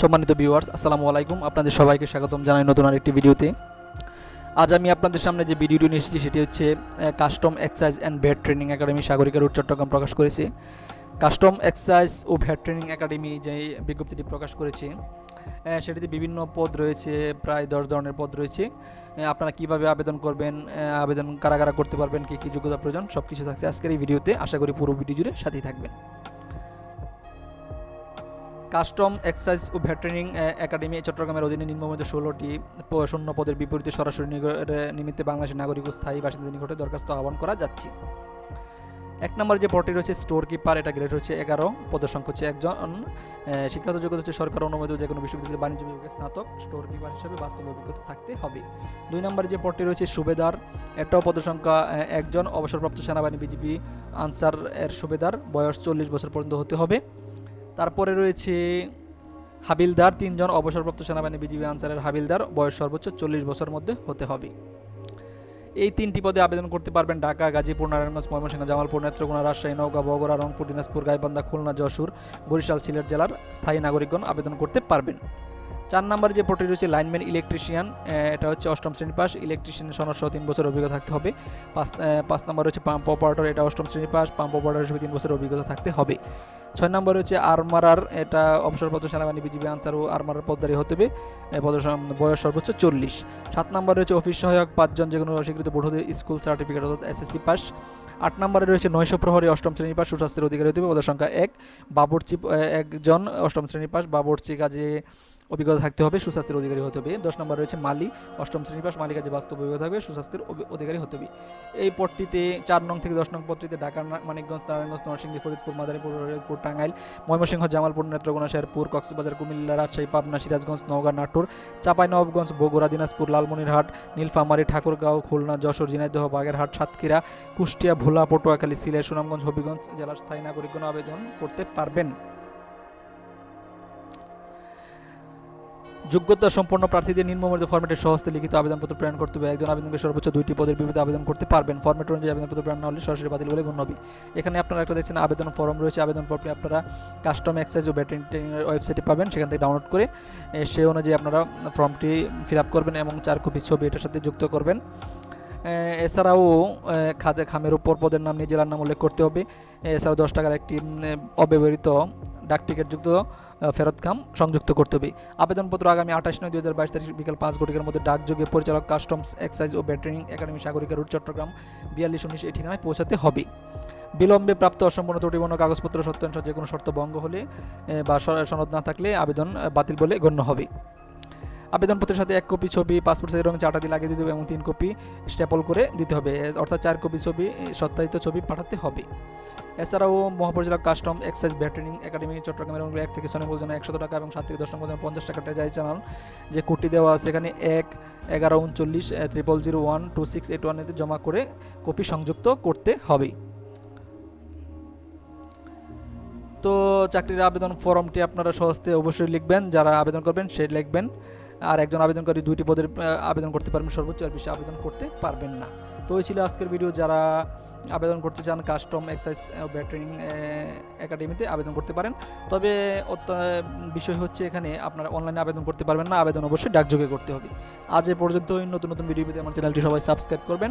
সম্মানিত ভিউয়ার্স আসসালামু আলাইকুম। আপনাদের সবাইকে স্বাগতম জানাই নতুন আরেকটি ভিডিওতে। আজ আমি আপনাদের সামনে যে ভিডিওটি নিয়ে এসেছি, সেটি হচ্ছে custom excise and VAT training academy Sagarika road Chattogram প্রকাশ করেছে। কাস্টম এক্সাইজ ও ভ্যাট ট্রেনিং একাডেমি যে বিজ্ঞপ্তিটি প্রকাশ করেছে সেটিতে বিভিন্ন পদ রয়েছে, প্রায় দশ ধরনের পদ রয়েছে। আপনারা কীভাবে আবেদন করবেন আবেদন কারা কারা করতে পারবেন, কী কী যোগ্যতা প্রয়োজন সব কিছু থাকছে আজকের এই ভিডিওতে। আশা করি পুরো ভিডিও জুড়ে সাথেই থাকবেন। কাস্টম এক্সাইজ ও ভ্যাটেরিং একাডেমি চট্টগ্রামের অধীনে নিম্নমধ্যে ষোলোটি শূন্য পদের বিপরীতে সরাসরি নিমিত্তে বাংলাদেশের নাগরিক ও স্থায়ী বাসিন্দাদের নিকটে দরখাস্ত আহ্বান করা যাচ্ছে। এক নম্বর যে পদটি রয়েছে, স্টোর কিপার, এটা গ্রেড হচ্ছে এগারো, পদের সংখ্যা হচ্ছে একজন শিক্ষাগত যোগ্যতা হচ্ছে সরকার অনুমোদিত যে কোনো বিশ্ববিদ্যালয়ের বাণিজ্য বিভাগের স্নাতক, স্টোর কিপার হিসেবে বাস্তব অভিজ্ঞতা থাকতে হবে। দুই নম্বর যে পদটি রয়েছে, সুবেদার, এটাও পদের সংখ্যা একজন, অবসরপ্রাপ্ত সেনাবাহিনী বিজিবি আনসার এর সুবেদার, বয়স চল্লিশ বছর পর্যন্ত হতে হবে। তারপরে রয়েছে হাবিলদার, তিনজন অবসরপ্রাপ্ত সেনাবাহিনী বিজিবি আনসারের হাবিলদার, বয়স সর্বোচ্চ চল্লিশ বছরের মধ্যে হতে হবে। এই তিনটি পদে আবেদন করতে পারবেন ঢাকা, গাজীপুর, নারায়ণগঞ্জ, ময়মনসিংহ, জামালপুর, নেত্রকোনা, রাজশাহী, নওগাঁ, বগুড়া, রংপুর, দিনাজপুর, গাইবান্ধা, খুলনা, যশোর, বরিশাল, সিলেট জেলার স্থায়ী নাগরিকগণ আবেদন করতে পারবেন। চার নম্বর যে পদটি রয়েছে, লাইনম্যান, ইলেকট্রিশিয়ান এটা হচ্ছে অষ্টম শ্রেণি পাস, ইলেকট্রিশিয়ানের সনদ সহ তিন বছর অভিজ্ঞতা থাকতে হবে। পাঁচ পাঁচ নম্বর রয়েছে, পাম্প অপারেটর, এটা অষ্টম শ্রেণি পাস, পাম্প অপারেটর হিসেবে তিন বছর অভিজ্ঞতা থাকতে হবে। ছয় নম্বর হচ্ছে আরমারার, এটা অবসরপ্রাপ্ত সেনাবাহিনী বিজিবি আনসার ও আরমারার পদধারী হতে হবে। বয়স সর্বোচ্চ চল্লিশ। সাত নম্বরে রয়েছে অফিস সহায়ক পাঁচজন যে কোনো স্বীকৃত বোর্ড হতে স্কুল সার্টিফিকেট অর্থাৎ এসএসসি পাস। আট নম্বরে রয়েছে নয়শো প্রহরী অষ্টম শ্রেণি পাস, সুস্বাস্থ্যের অধিকারী হতে হবে। পদের সংখ্যা এক। বাবুর্চি একজন অষ্টম শ্রেণি পাস। বাবরচি কাজে অভিজ্ঞতা থাকতে হবে, সুস্বাস্থ্যের অধিকারী হতে হবে। দশ নম্বর রয়েছে মালি, অষ্টম শ্রেণি পাস মালিক কাজে বাস্তব অভিজ্ঞতা থাকবে, সুস্বাস্থ্যের অধিকারী হতে হবে। এই পদটিতে চার নং থেকে দশ নং পদটিতে ঢাকা মানিকগঞ্জ, নারায়ণগঞ্জ, নরসিংদী, ফরিদপুর, মাদারীপুর ফরিদপুর টাঙ্গাইল, ময়মনসিংহ, জামালপুর, নেত্রকোনা, শেরপুর, কক্সবাজার, কুমিল্লা, রাজশাহী, পাবনা, সিরাজগঞ্জ, নওগাঁ, নাটোর, চাঁপাইনবাবগঞ্জ, বগুড়া, দিনাজপুর, লালমনিরহাট, নীলফামারী, ঠাকুরগাঁও, খুলনা, যশোর, ঝিনাইদহ, বাগেরহাট, সাতক্ষীরা, কুষ্টিয়া, ভোলা, পটুয়াখালী, সিলেট, সুনামগঞ্জ, হবিগঞ্জ জেলার স্থায়ী নাগরিকগণ আবেদন করতে পারবেন। যোগ্যতা সম্পন্ন প্রার্থীদের নিম্নমর্যাদা ফরম্যাটে সহজতে লিখিত আবেদনপত্র প্রেরণ করতে হবে। একজন আবেদনকে সর্বোচ্চ দুইটি পদের বিপরীতে আবেদন করতে পারবেন। ফর্মেট অনুযায়ী আবেদনপত্র প্রেরণ না হলে সরাসরি বাতিল বলে গণ্য হবে। এখানে আপনারা একটা দেখছেন আবেদন ফর্ম রয়েছে। আবেদন ফর্মটি আপনারা কাস্টম এক্সাইজ ও ব্যাটারি ট্রেনিংয়ের ওয়েবসাইটে পাবেন। সেখান থেকে ডাউনলোড করে সেই অনুযায়ী আপনারা ফর্মটি ফিল আপ করবেন এবং চার কপি ছবি এটার সাথে যুক্ত করবেন। এছাড়াও খাদে, খামের উপর পদের নাম নিয়ে জেলার নাম উল্লেখ করতে হবে। এছাড়াও দশ টাকার একটি অব্যবহৃত ডাক টিকিট যুক্ত ফেরত খাম, সংযুক্ত করতে হবে। আবেদনপত্র আগামী আঠাশ নয় দুই হাজার বাইশ তারিখ বিকাল পাঁচ ঘটিকার মধ্যে ডাকযোগে পরিচালক কাস্টমস এক্সাইজ ও ব্যাটারিং একাডেমি সাগরিকা রুট চট্টগ্রাম বিয়াল্লিশ উনিশ এই ঠিকানায় পৌঁছাতে হবে। বিলম্বে প্রাপ্ত অসম্পূর্ণ ত্রুটিপূর্ণ কাগজপত্র সত্যাংশ যে কোনো শর্ত ভঙ্গ হলে বা সনদ না থাকলে আবেদন বাতিল বলে গণ্য হবে। আবেদনপত্রের সাথে এক কপি ছবি পাসপোর্ট সাইজের রঙে চারটা দিয়ে লাগিয়ে দিতে হবে এবং তিন কপি স্ট্যাপল করে দিতে হবে। অর্থাৎ চার কপি ছবি সত্যায়িত ছবি পাঠাতে হবে। এছাড়াও মহাপরিচালক কাস্টম এক্সাইজ ব্যাটারিং একাডেমি, চট্টগ্রামের এবং এক থেকে ছয় জন্য একশো টাকা এবং সাত থেকে দশ নম্বর জন্য পঞ্চাশ টাকাটা যাই জানান যে কোডটি দেওয়া আছে এখানে এক, এগারো, উনচল্লিশ triple zero one two six eight one ওয়ানেতে জমা করে কপি সংযুক্ত করতে হবে। তো চাকরির আবেদন ফর্মটি আপনারা সহজতে অবশ্যই লিখবেন, যারা আবেদন করবেন সে লিখবেন। আর একজন আবেদনকারী দুইটি পদের আবেদন করতে পারবেন, সর্বোচ্চ আর বেশি আবেদন করতে পারবেন না। তো এই ছিল আজকের ভিডিও যারা আবেদন করতে চান কাস্টম এক্সাইজ ব্যাটারিং একাডেমিতে আবেদন করতে পারেন। তবে বিষয় হচ্ছে এখানে আপনারা অনলাইনে আবেদন করতে পারবেন না। আবেদন অবশ্যই ডাকযোগে করতে হবে। আজ এ পর্যন্তই। নতুন নতুন ভিডিও পেতে আমার চ্যানেলটি সবাই সাবস্ক্রাইব করবেন।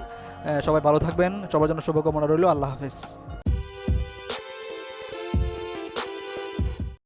সবাই ভালো থাকবেন। সবার জন্য শুভকামনা রইল। আল্লাহ হাফেজ।